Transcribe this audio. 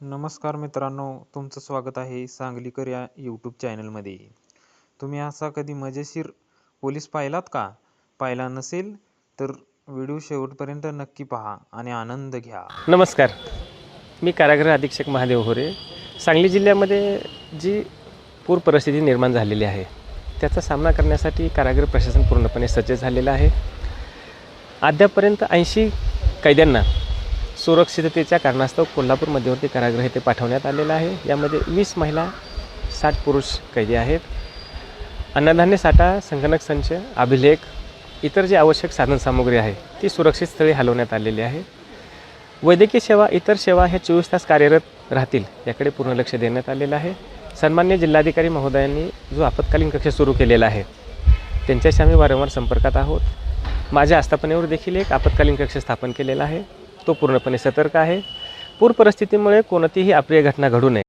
नमस्कार मित्रांनो तुमचं स्वागत आहे सांगलीकर या यूट्यूब चॅनलमध्ये तुम्ही असा कधी मजेशीर पोलीस पाहिलात का? पाहिला नसेल तर व्हिडिओ शेवटपर्यंत नक्की पहा आणि आनंद घ्या. नमस्कार. मी कारागृह अधीक्षक महादेव होरे. सांगली जिल्ह्यामध्ये जी पूर परिस्थिती निर्माण झालेली आहे त्याचा सामना करण्यासाठी कारागृह प्रशासन पूर्णपणे सज्ज झालेलं आहे. अद्यापर्यंत ऐंशी कैद्यांना सुरक्षिततेच्या कारणास्तव कोल्हापूर मध्यवर्ती कारागृह येथे पाठवण्यात आलेलं आहे. यामध्ये वीस महिला साठ पुरुष कैदी आहेत. अन्नधान्य साठा संगणक संच अभिलेख इतर जी आवश्यक साधनसामुग्री आहे ती सुरक्षित स्थळी हलवण्यात आलेली आहे. वैद्यकीय सेवा इतर सेवा ह्या चोवीस तास कार्यरत राहतील याकडे पूर्ण लक्ष देण्यात आलेलं आहे. सन्मान्य जिल्हाधिकारी महोदयांनी जो आपत्कालीन कक्ष सुरू केलेला आहे त्यांच्याशी आम्ही वारंवार संपर्कात आहोत. माझ्या आस्थापनेवर देखील एक आपत्कालीन कक्ष स्थापन केलेला आहे. तो पूर्णपणे सतर्क आहे. पूर परिस्थितीमुळे कोणतीही अप्रिय घटना घडू नये.